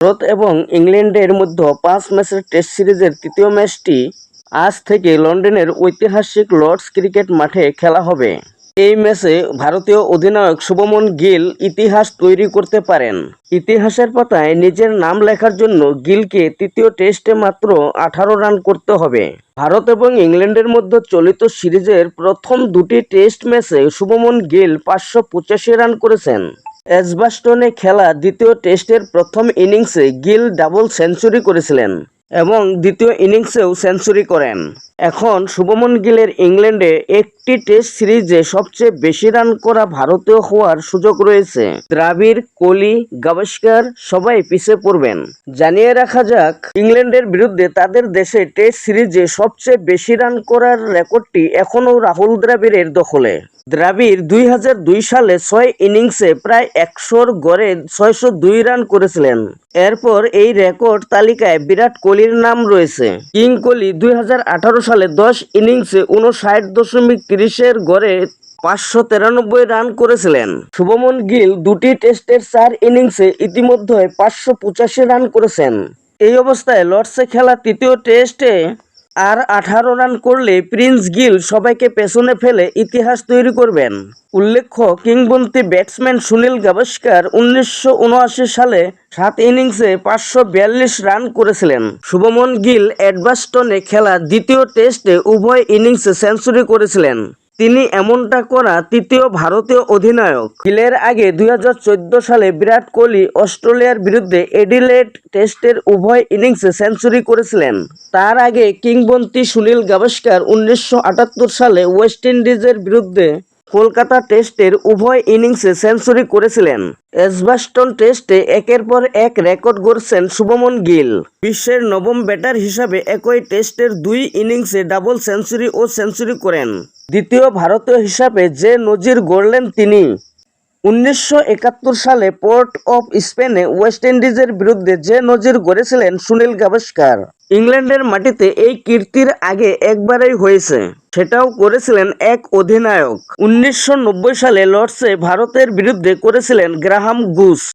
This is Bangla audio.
ভারত এবং ইংল্যান্ডের মধ্যে পাঁচ ম্যাচের টেস্ট সিরিজের তৃতীয় ম্যাচটি আজ থেকে লন্ডনের ঐতিহাসিক লর্ডস ক্রিকেট মাঠে খেলা হবে। এই ম্যাচে ভারতীয় অধিনায়ক শুভমন গিল ইতিহাস তৈরি করতে পারেন। ইতিহাসের পাতায় নিজের নাম লেখার জন্য গিলকে তৃতীয় টেস্টে মাত্র আঠারো রান করতে হবে। ভারত এবং ইংল্যান্ডের মধ্যে চলিত সিরিজের প্রথম দুটি টেস্ট ম্যাচে শুভমন গিল পাঁচশো পঁচাশি রান করেছেন। এজবাস্টনে খেলা দ্বিতীয় টেস্টের প্রথম ইনিংসে গিল ডাবল সেঞ্চুরি করেছিলেন। এবং দ্বিতীয় ইনিংসেও সেঞ্চুরি করেন। এখন শুভমন গিলের ইংল্যান্ডে একটি টেস্ট সিরিজে সবচেয়ে বেশি রান করা ভারতীয় হওয়ার সুযোগ রয়েছে। দ্রাবিড়, কোহলি, গাভাস্কার সবাই পিছিয়ে পড়বেন। জানিয়ে রাখা যাক, ইংল্যান্ডের বিরুদ্ধে তাদের দেশে টেস্ট সিরিজে সবচেয়ে বেশি রান করার রেকর্ডটি এখনও রাহুল দ্রাবিড়ের দখলে। দ্রাবিড় দুই হাজার দুই সালে ছয় ইনিংসে প্রায় একশোর গড়ে ছয়শো দুই রান করেছিলেন। এরপর এই রেকর্ড তালিকায় বিরাট কোহলির নাম রয়েছে। কিং কোহলি দুই হাজার আঠারো সালে দশ ইনিংসে উনষাট দশমিক তিরিশের গড়ে পাঁচশো তিরানব্বই রান করেছিলেন। শুভমন গিল দুটি টেস্টের চার ইনিংসে ইতিমধ্যে পাঁচশো পঁচাশি রান করেছেন। এই অবস্থায় লর্ডসে খেলা তৃতীয় টেস্টে আর আঠারো রান করলে প্রিন্স গিল সবাইকে পেছনে ফেলে ইতিহাস তৈরি করবেন। উল্লেখ্য কিংবন্তি ব্যাটসম্যান সুনীল গাভাস্কার উনিশশো উনআশি সালে সাত ইনিংসে পাঁচশো বিয়াল্লিশ রান করেছিলেন। শুভমন গিল অ্যাডভাস্টনে খেলা দ্বিতীয় টেস্টে উভয় ইনিংসে সেঞ্চুরি করেছিলেন। তিনি এমনটা করা তৃতীয় ভারতীয় অধিনায়ক। গিলের আগে দুই হাজার চোদ্দ সালে বিরাট কোহলি অস্ট্রেলিয়ার বিরুদ্ধে এডিলেড টেস্টের উভয় ইনিংসে সেঞ্চুরি করেছিলেন। তার আগে কিংবন্তি সুনীল গাভাস্কার উনিশশো আটাত্তর সালে ওয়েস্ট ইন্ডিজের বিরুদ্ধে কলকাতা টেস্টের উভয় ইনিংসে সেঞ্চুরি করেছিলেন। এসবাস্টন টেস্টে একের পর এক রেকর্ড গড়ছেন শুভমন গিল। বিশ্বের নবম ব্যাটার হিসাবে একই টেস্টের দুই ইনিংসে ডাবল সেঞ্চুরি ও সেঞ্চুরি করেন। দ্বিতীয় ভারতীয় হিসাবে যে নজির গড়লেন তিনি। উনিশশো একাত্তর সালে পোর্ট অফ স্পেনে ওয়েস্ট ইন্ডিজের বিরুদ্ধে যে নজির গড়েছিলেন সুনীল গাভাস্কার, ইংল্যান্ডের মাটিতে এই কীর্তির আগে একবারই হয়েছে। সেটাও করেছিলেন এক অধিনায়ক। উনিশশো নব্বই সালে লর্ডসে ভারতের বিরুদ্ধে করেছিলেন গ্রাহাম গুস।